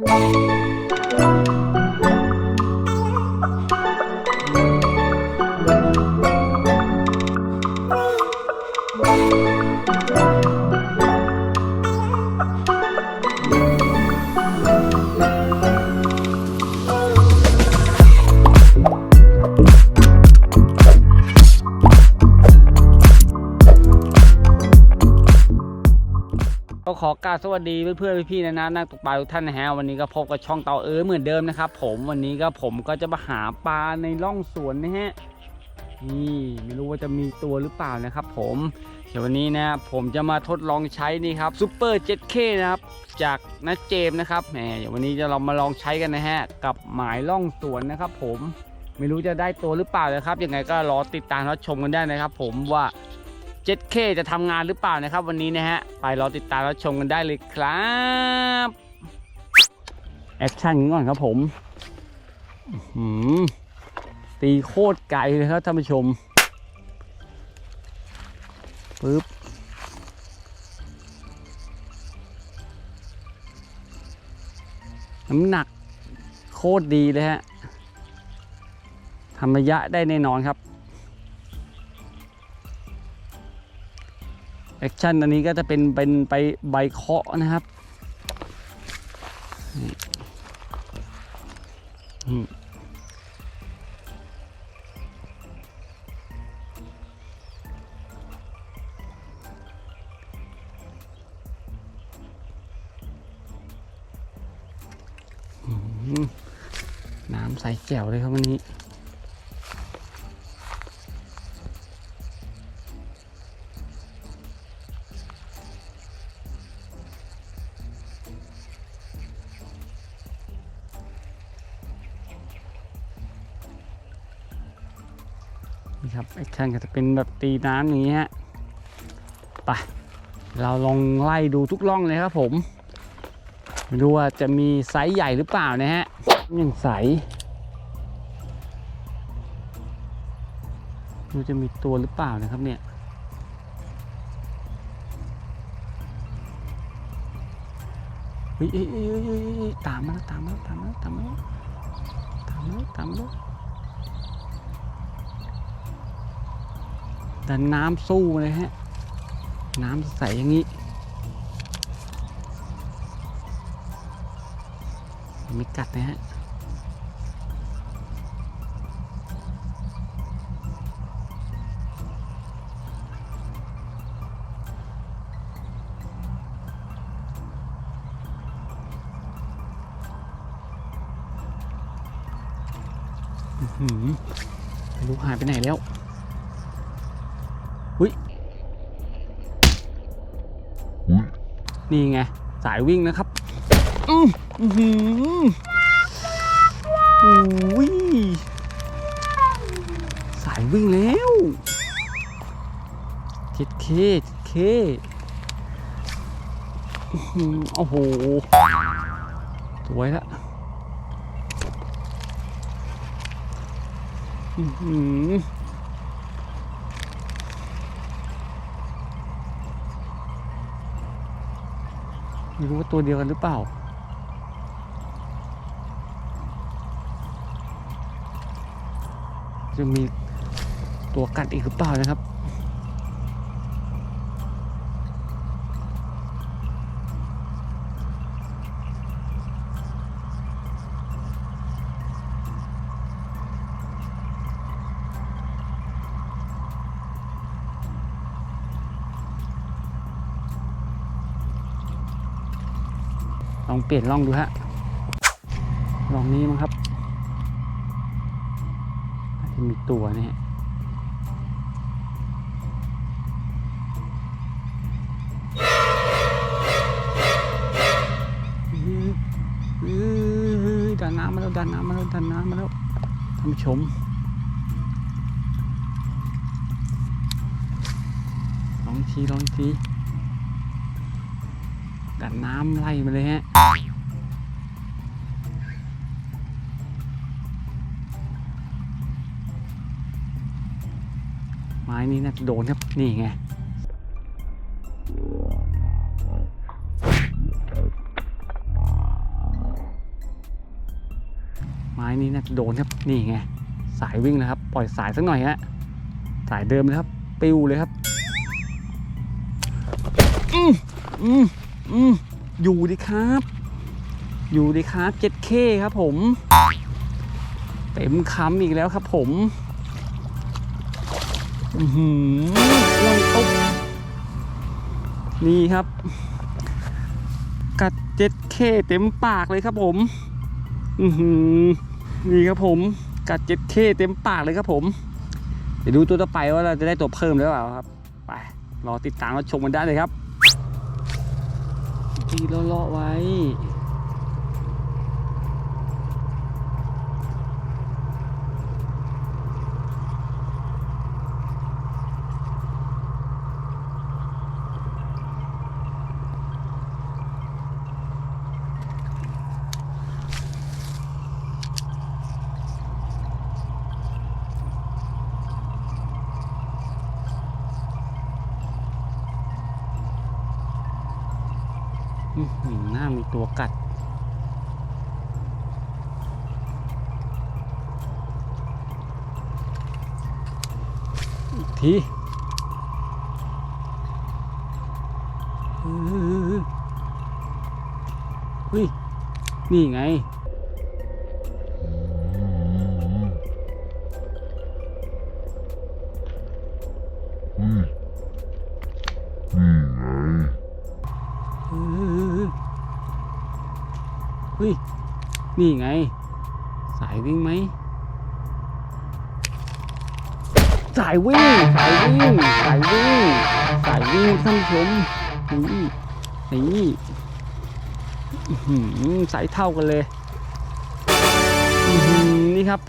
ก็ ขอกราบสวัสดีเพื่อนๆพี่ๆนะนะนักตกปลาทุกท่านนะฮะวันนี้ก็พบกับช่องเตาเออเหมือนเดิมนะครับผมวันนี้ก็ผมก็จะมาหาปลาในร่องสวนนะฮะนี่ไม่รู้ว่าจะมีตัวหรือเปล่านะครับผมเดี๋ยววันนี้นะผมจะมาทดลองใช้นี่ครับซูเปอร์เจ็ k นะครับจากนัดเจมนะครับแหมเดี๋ยววันนี้จะเรามาลองใช้กันนะฮะกับหมายร่องสวนนะครับผมไม่รู้จะได้ตัวหรือเปล่านะครับยังไงก็รอติดตามรับชมกันได้นะครับ ผมว่า 7K จะทำงานหรือเปล่านะครับ วันนี้นะฮะ ไปรอติดตามรับชมกันได้เลยครับแอคชั่นก่อนครับผมตีโคตรไกลเลยครับท่านผู้ชมปึ๊บน้ำหนักโคตรดีเลยฮะทำระยะได้แน่นอนครับ แอคชั่นอันนี้ก็จะเป็นเป็นไปใบเคาะนะครับน้ำใสแจ๋วเลยครับวันนี้ นี่ครับแอคชั่นก็จะเป็นแบบตีน้ำอย่างนี้ฮะไปเราลองไล่ดูทุกร่องเลยครับผมไม่รู้ว่าจะมีไซส์ใหญ่หรือเปล่านะฮะยังใสไม่รู้จะมีตัวหรือเปล่านะครับเนี่ยเฮ้ยเฮ้ยเฮ้ยเฮ้ยเฮ้ยเฮ้ยตามมาแล้วตามมาแล้วตามมาแล้วตามมาแล้วตามมาแล้วตามมาแล้ว แต่น้ำสู้เลยฮะ น้ำใสอย่างนี้ ไม่กัดนะฮะอื้อหือไม่รู้หายไปไหนแล้ว นี่ไง สายวิ่งนะครับ อืออื้อหืออุ้ยสายวิ่งแล้วเจ็ดเคเจ็ดเคอื้อหือโอ้โห สวยละอื้อหือ ไม่รู้ว่าตัวเดียวกันหรือเปล่า จะมีตัวกัดอีกหรือเปล่านะครับ องเปลี่ยนล่องดูฮะลองนี้มั้งครับอาจะมีตัวนะฮะอื้อหือดันน้ำมาแล้วดันน้ำมาแล้วดันน้ำมาแล้วท่านผู้ชมลองทีลองอี กทีดันน้ำไล่มาเลยฮะไม้นี้น่าจะโดนครับ นี่ไงไม้นี้น่าจะโดนครับ นี่ไง สายวิ่งแล้วครับ ปล่อยสายสักหน่อยฮะ สายเดิมเลยครับ ปิวเลยครับ อืมอืม อืมอยู่ดีครับ อยู่ดีครับเจ็ดเครับผม เต็มคำอีกแล้วครับผม อือหืออ้วนตุ๊บนี่ครับ กัดเจ็ดเต็มปากเลยครับผม อือหือนี่ครับผม กัดเจ็ดเคเต็มปากเลยครับผม เดี๋ยวดูตัวต่อไปว่าเราจะได้ตัวเพิ่มหรือเปล่าครับ ไป รอติดตามรับชมกันได้เลยครับ ตีเลาะๆไว้ หน้ามีตัวกัด อีกทีออเฮ้ย นี่ไง นี่ไง สายวิ่งไหม สายวิ่ง สายวิ่ง สายวิ่ง สายวิ่งท่านผู้ชมนี่นี่สายเท่ากันเลย นี่ครับ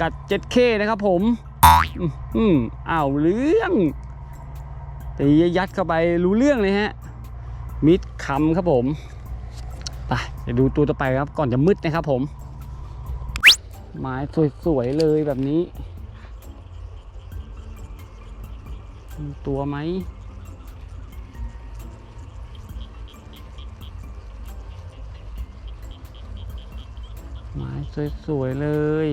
กัด 7K นะครับผม อื้อหืออ้าวเรื่องตียัดเข้าไปรู้เรื่องเลยฮะ มิดคำครับผม ไปเดี๋ยวดูตัวต่อไปครับก่อนจะมืดนะครับผมไม้สวยๆเลยแบบนี้ ตัวไหมไม้สวยๆเลย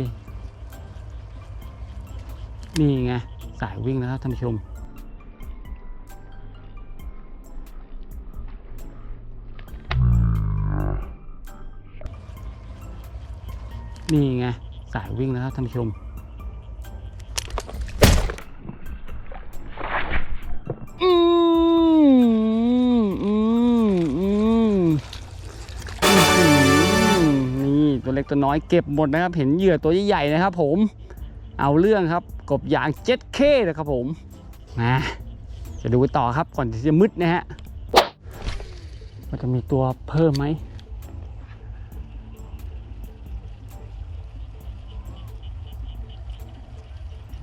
นี่ไง สายวิ่งแล้วครับท่านผู้ชม สายวิ่งแล้วครับท่านผู้ชมนี่ตัวเล็กตัวน้อยเก็บหมดนะครับ เห็นเหยื่อตัวใหญ่ๆนะครับ ผม เอาเรื่องครับ กบยาง 7K นะครับผมนะจะดูต่อครับก่อนที่จะมืดนะฮะว่าจะมีตัวเพิ่มไหม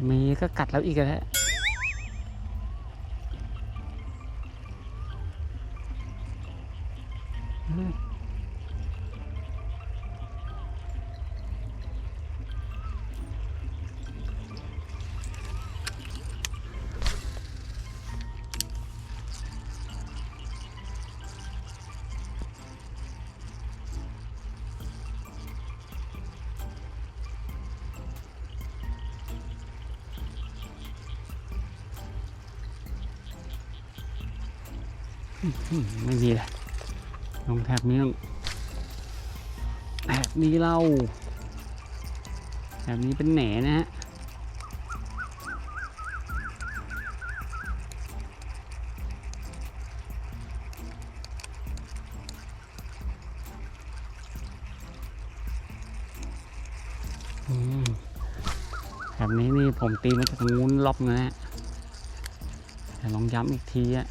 มีก็กัดแล้วอีกแล้ว ไม่มีเลยลงแถบนี้ต้องแถบนี้เราแถบนี้เป็นแหนนะฮะแถบนี้นี่ผมตีมาจากงนู้นล็อบนะฮะลองย้ำอีกทีอะ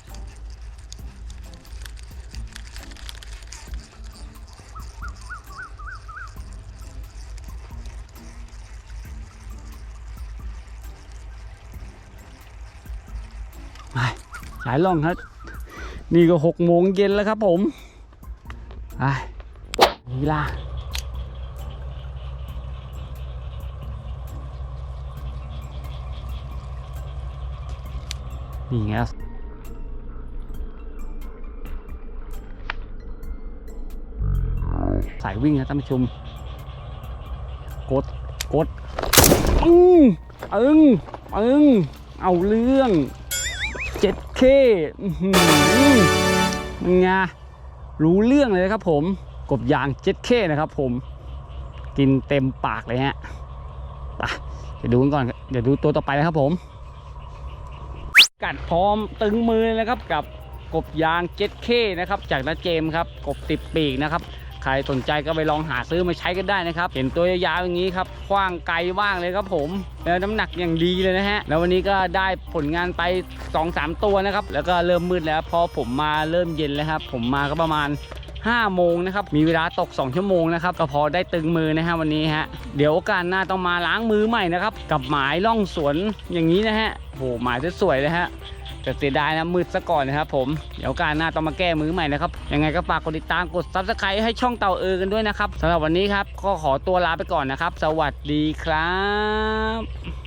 สายล่องครับ นี่ก็หกโมงเย็นแล้วครับผมไปนี่ล่ะนี่ไงสายวิ่งนะท่านผู้ชมกด กด อึ้งอึ้งอึ้งเอาเรื่อง เคงรู้เรื่องเลยครับผม กบยางเจ็ดเคนะครับผม กินเต็มปากเลยฮะไปเดี๋ยวดูกันก่อน เดี๋ยวดูตัวต่อไปนะครับผม กัดพร้อมตึงมือเลยนะครับกับกบยางเจ็ดเคนะครับ จากนัดเจมครับ กบติดปีกนะครับ ใครสนใจก็ไปลองหาซื้อมาใช้กันได้นะครับ เห็นตัวยาวๆอย่างนี้ครับกว้างไกลว่างเลยครับผมแล้วน้ำหนักอย่างดีเลยนะฮะแล้ววันนี้ก็ได้ผลงานไป 2-3 ตัวนะครับ แล้วก็เริ่มมืดแล้วพอผมมาเริ่มเย็นแล้วครับผมมาก็ประมาณ5โมงนะครับ มีเวลาตก 2 ชั่วโมงนะครับ ก็พอได้ตึงมือนะฮะวันนี้ฮะ เดี๋ยวโอกาสหน้าต้องมาล้างมือใหม่นะครับ กับหมายล่องสวนอย่างนี้นะฮะโหหมายสวยๆเลยฮะ แต่เสียดายนะมืดซะก่อนนะครับผมเดี๋ยวการหน้าต้องมาแก้มือใหม่นะครับยังไงก็ฝากกดติดตามกดซับสไครต์ให้ช่องเต่าเออกันด้วยนะครับสำหรับวันนี้ครับก็ขอตัวลาไปก่อนนะครับ สวัสดีครับ